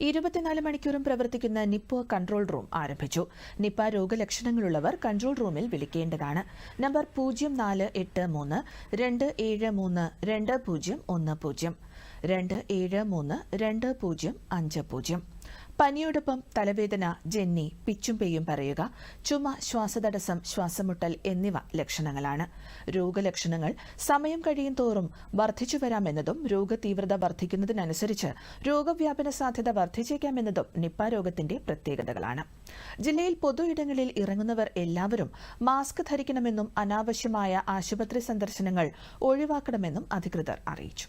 ഇരുപത്തിനാല് മണിക്കൂറും പ്രവർത്തിക്കുന്ന നിപ്പ കൺട്രോൾ റൂം ആരംഭിച്ചു. നിപ്പ രോഗലക്ഷണങ്ങളുള്ളവർ കൺട്രോൾ റൂമിൽ വിളിക്കേണ്ടതാണ്. നമ്പർ പൂജ്യം നാല് എട്ട് മൂന്ന് രണ്ട് ഏഴ് മൂന്ന് രണ്ട് പൂജ്യം ഒന്ന് പൂജ്യം. രണ്ട് ഏഴ് മൂന്ന് രണ്ട് പൂജ്യം അഞ്ച് പൂജ്യം. പനിയോടൊപ്പം തലവേദന ജെന്നി പിച്ചും പെയ്യും പറയുക ചുമ ശ്വാസതടസ്സം ശ്വാസമുട്ടൽ എന്നിവ ലക്ഷണങ്ങളാണ്. രോഗലക്ഷണങ്ങൾ സമയം കഴിയും തോറും വർദ്ധിച്ചു വരാമെന്നതും രോഗതീവ്രത വർദ്ധിക്കുന്നതിനനുസരിച്ച് രോഗവ്യാപന സാധ്യത വർദ്ധിച്ചേക്കാമെന്നതും നിപ്പ രോഗത്തിന്റെ പ്രത്യേകതകളാണ്. ജില്ലയിൽ പൊതു ഇടങ്ങളിൽ ഇറങ്ങുന്നവർ എല്ലാവരും മാസ്ക് ധരിക്കണമെന്നും അനാവശ്യമായ ആശുപത്രി സന്ദർശനങ്ങൾ ഒഴിവാക്കണമെന്നും അധികൃതർ അറിയിച്ചു.